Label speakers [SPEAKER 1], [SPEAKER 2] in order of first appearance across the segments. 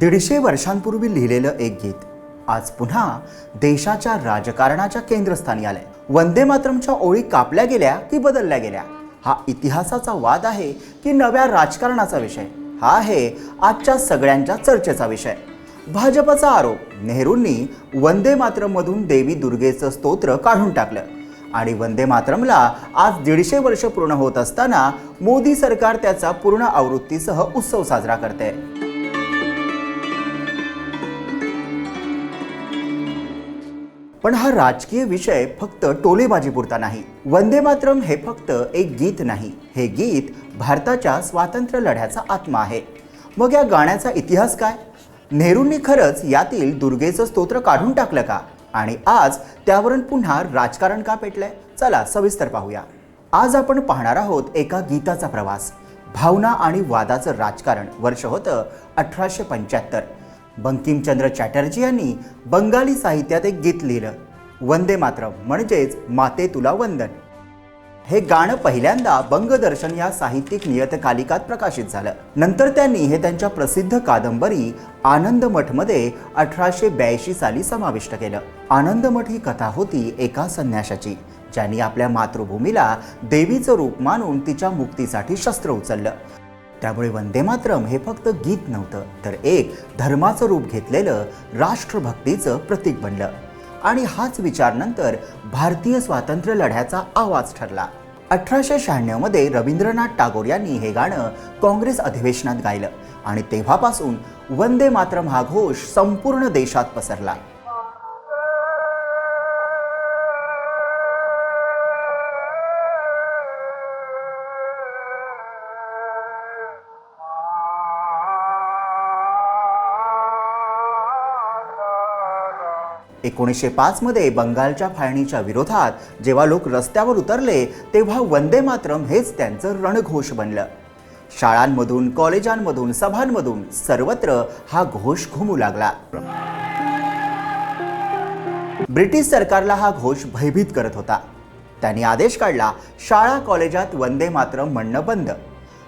[SPEAKER 1] दीडशे वर्षांपूर्वी लिहिलेलं एक गीत आज पुन्हा देशाच्या राजकारणाच्या केंद्रस्थानी आलंय. वंदे मातरमच्या ओळी कापल्या गेल्या की बदलल्या गेल्या? हा इतिहासाचा वाद आहे की नव्या राजकारणाचा विषय? हा आहे आजच्या सगळ्यांच्या चर्चेचा विषय. भाजपचा आरोप नेहरूंनी वंदे मातरममधून देवी दुर्गेचं स्तोत्र काढून टाकलं. आणि वंदे मातरमला आज दीडशे वर्ष पूर्ण होत असताना मोदी सरकार त्याचा पूर्ण आवृत्तीसह उत्सव साजरा करते पण हा राजकीय विषय फक्त टोलेबाजीपुरता नाही. वंदे मातरम हे फक्त एक गीत नाही. हे गीत भारताच्या स्वातंत्र्य लढ्याचा आत्मा आहे. मग या गाण्याचा इतिहास काय? नेहरूंनी खरंच यातील दुर्गेचं स्तोत्र काढून टाकलं का? आणि आज त्यावरून पुन्हा राजकारण का पेटलंय? चला सविस्तर पाहूया. आज आपण पाहणार आहोत एका गीताचा प्रवास. भावना आणि वादाचं राजकारण. वर्ष होतं अठराशे पंच्याहत्तर. बंकिमचंद्र चॅटर्जी यांनी बंगाली साहित्यात एक गीत लिहिलं. वंदे मातरम म्हणजेच माते तुला वंदन. हे गाणं पहिल्यांदा बंगदर्शन या साहित्यिक नियतकालिकात प्रकाशित झालं. नंतर त्यांनी हे त्यांच्या प्रसिद्ध कादंबरी आनंदमठमध्ये अठराशे ब्याऐंशी साली समाविष्ट केलं. आनंदमठ ही कथा होती एका संन्याशाची ज्यांनी आपल्या मातृभूमीला देवीचं रूप मानून तिच्या मुक्तीसाठी शस्त्र उचललं. त्यामुळे वंदे मातरम हे फक्त गीत नव्हतं तर एक धर्माचं रूप घेतलेलं राष्ट्रभक्तीचं प्रतीक बनलं. आणि हाच विचार नंतर भारतीय स्वातंत्र्य लढ्याचा आवाज ठरला. अठराशे शहाण्णवमध्ये रवींद्रनाथ टागोर यांनी हे गाणं काँग्रेस अधिवेशनात गायलं आणि तेव्हापासून वंदे मातरम हा घोष संपूर्ण देशात पसरला. एकोणीसशे पाचमध्ये बंगालच्या फाळणीच्या विरोधात जेव्हा लोक रस्त्यावर उतरले तेव्हा वंदे मातरम हेच त्यांचं रणघोष बनलं. शाळांमधून कॉलेजांमधून सभांमधून सर्वत्र हा घोष घुमू लागला. ब्रिटिश सरकारला हा घोष भयभीत करत होता. त्यांनी आदेश काढला शाळा कॉलेजात वंदे मातरम म्हणणं बंद.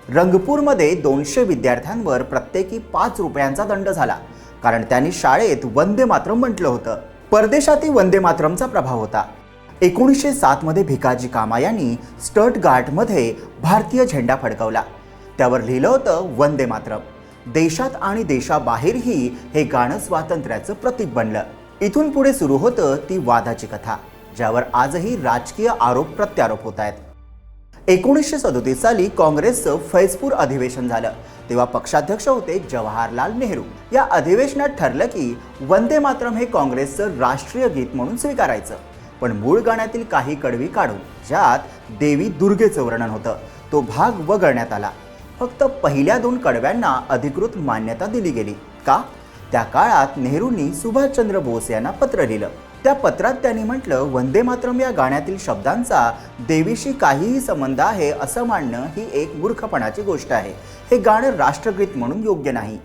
[SPEAKER 1] रंगपूरमध्ये दोनशे विद्यार्थ्यांवर प्रत्येकी पाच रुपयांचा दंड झाला कारण त्यांनी शाळेत वंदे मातरम म्हटलं होतं. परदेशातील वंदे मातरमचा प्रभाव होता. एकोणीसशे सातमध्ये भिकाजी कामा यांनी स्टर्टगार्टमध्ये भारतीय झेंडा फडकवला. त्यावर लिहिलं होतं वंदे मातरम देशात आणि देशाबाहेरही हे गाणं स्वातंत्र्याचं प्रतीक बनलं. इथून पुढे सुरू होतं ती वादाची कथा ज्यावर आजही राजकीय आरोप प्रत्यारोप होत आहेत. एकोणीसशे सदोतीस साली काँग्रेसचं फैजपूर अधिवेशन झालं. तेव्हा पक्षाध्यक्ष होते जवाहरलाल नेहरू. या अधिवेशनात ठरलं की वंदे मातरम हे काँग्रेसचं राष्ट्रीय गीत म्हणून स्वीकारायचं. पण मूळ गाण्यातील काही कडवी काढून ज्यात देवी दुर्गेचं वर्णन होतं तो भाग वगळण्यात आला. फक्त पहिल्या दोन कडव्यांना अधिकृत मान्यता दिली गेली. का? त्या काळात नेहरूंनी सुभाषचंद्र बोस यांना पत्र लिहिलं. त्या पत्रात त्यांनी म्हटलं वंदे मातरम या गाण्यातील शब्दांचा देवीशी काहीही संबंध आहे असं मानणं ही एक मूर्खपणाची गोष्ट आहे. हे गाणं राष्ट्रगीत म्हणून योग्य नाही.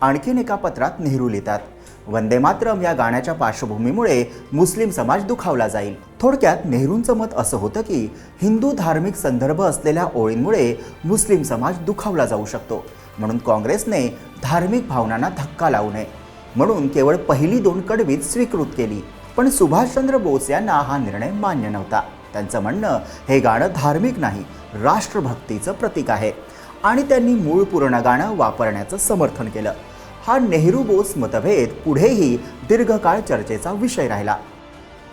[SPEAKER 1] आणखीन एका पत्रात नेहरू लिहितात वंदे मातरम या गाण्याच्या पार्श्वभूमीमुळे मुस्लिम समाज दुखावला जाईल. थोडक्यात नेहरूंचं मत असं होतं की हिंदू धार्मिक संदर्भ असलेल्या ओळींमुळे मुस्लिम समाज दुखावला जाऊ शकतो. म्हणून काँग्रेसने धार्मिक भावनांना धक्का लावू नये. म्हणून केवळ पहिली दोन कडवीत स्वीकृत केली. पण सुभाषचंद्र बोस यांना हा निर्णय मान्य नव्हता. त्यांचं म्हणणं हे गाणं धार्मिक नाही राष्ट्रभक्तीचं प्रतीक आहे. आणि त्यांनी मूळ पूर्ण गाणं वापरण्याचं समर्थन केलं. हा नेहरू बोस मतभेद पुढेही दीर्घकाळ चर्चेचा विषय राहिला.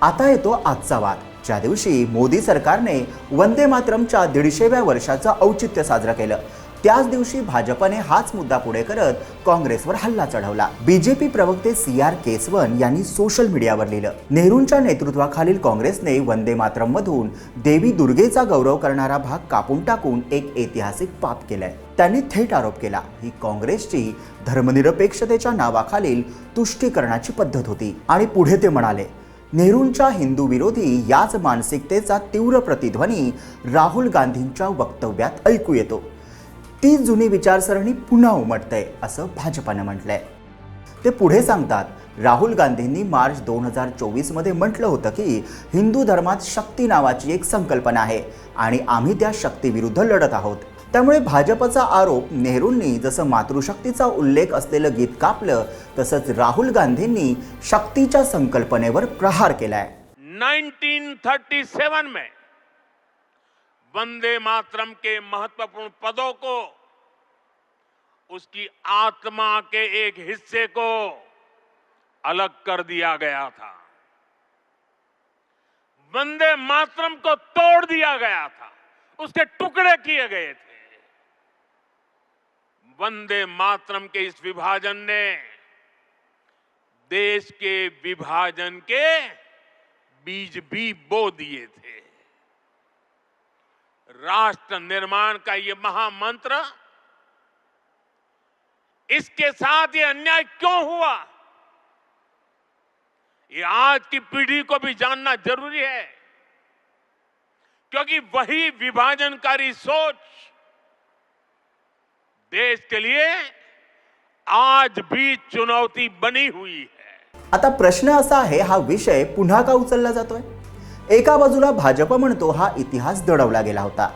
[SPEAKER 1] आता येतो आजचा वाद. ज्या दिवशी मोदी सरकारने वंदे मातरमच्या दीडशेव्या वर्षाचं औचित्य साजरं केलं त्याच दिवशी भाजपने हाच मुद्दा पुढे करत काँग्रेसवर हल्ला चढवला. बीजेपी प्रवक्ते सी आर केसवन यांनी सोशल मीडियावर लिहिलं. नेहरूंच्या नेतृत्वाखालील काँग्रेसने वंदे मातरम मधून देवी दुर्गेचा गौरव करणारा भाग कापून टाकून एक ऐतिहासिक पाप केलंय. त्यांनी थेट आरोप केला. ही काँग्रेसची धर्मनिरपेक्षतेच्या नावाखालील तुष्टीकरणाची पद्धत होती. आणि पुढे ते म्हणाले नेहरूंच्या हिंदू विरोधी याच मानसिकतेचा तीव्र प्रतिध्वनी राहुल गांधींच्या वक्तव्यात ऐकू येतो. ती जुनी विचारसरणी पुन्हा उमटते असं भाजपानं म्हटलंय. ते पुढे सांगतात राहुल गांधींनी मार्च दोन हजार चोवीसमध्ये म्हटलं होतं की हिंदू धर्मात शक्ती नावाची एक संकल्पना आहे आणि आम्ही त्या शक्तीविरुद्ध लढत आहोत. त्यामुळे भाजपचा आरोप नेहरूंनी जसं मातृशक्तीचा उल्लेख असलेलं गीत कापलं तसंच राहुल गांधींनी शक्तीच्या संकल्पनेवर प्रहार केलाय.
[SPEAKER 2] 1937 में वंदे मातरम के महत्वपूर्ण पदों को, उसकी आत्मा के एक हिस्से को अलग कर दिया गया था। वंदे मातरम को तोड़ दिया गया था। उसके टुकड़े किए गए थे। वंदे मातरम के इस विभाजन ने देश के विभाजन के बीज भी बो दिए थे। राष्ट्र निर्माण का ये महामंत्र, इसके साथ ये अन्याय क्यों हुआ? ये आज की पीढ़ी को भी जानना ज़रूरी है, क्योंकि वही विभाजनकारी सोच देश के लिए आज भी चुनौती बनी हुई है।
[SPEAKER 1] आता प्रश्न असा आहे हा विषय पुन्हा का उचलला जातोय? एका बाजूला भाजप म्हणतो हा इतिहास दडवला गेला होता.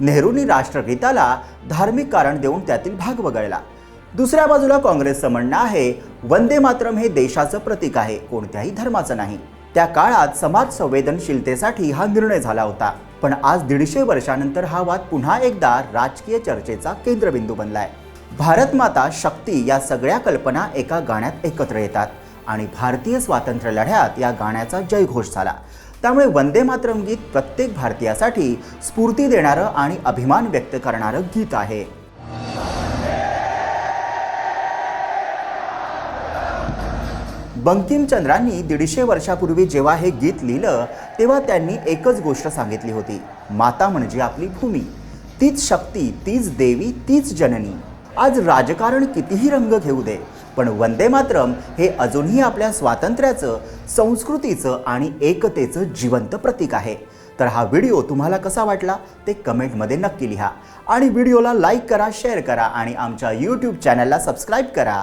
[SPEAKER 1] नेहरूंनी राष्ट्रगीताला धार्मिक कारण देऊन त्यातील भाग वगळला. दुसऱ्या बाजूला काँग्रेसचं म्हणणं आहे वंदे मातरम हे देशाचं प्रतीक आहे कोणत्याही धर्माचं नाही. त्या काळात समाज संवेदनशीलतेसाठी हा निर्णय झाला होता. पण आज दीडशे वर्षानंतर हा वाद पुन्हा एकदा राजकीय चर्चेचा केंद्रबिंदू बनलाय. भारत माता शक्ती या सगळ्या कल्पना एका गाण्यात एकत्र येतात आणि भारतीय स्वातंत्र्य लढ्यात या गाण्याचा जयघोष झाला. त्यामुळे वंदे मातरम गीत प्रत्येक भारतीयासाठी स्फूर्ती देणारं आणि अभिमान व्यक्त करणारं गीत आहे. बंकिमचंद्रांनी दीडशे वर्षापूर्वी जेव्हा हे गीत लिहिलं तेव्हा त्यांनी एकच गोष्ट सांगितली होती. माता म्हणजे आपली भूमी. तीच शक्ती तीच देवी तीच जननी. आज राजकारण कितीही रंग घेऊ दे पण वंदे मातरम हे अजूनही आपल्या स्वातंत्र्याचं संस्कृतीचं आणि एकतेचं जिवंत प्रतीक आहे. तर हा व्हिडिओ तुम्हाला कसा वाटला ते कमेंटमध्ये नक्की लिहा. आणि व्हिडिओला लाईक करा शेअर करा आणि आमच्या यूट्यूब चॅनलला सबस्क्राईब करा.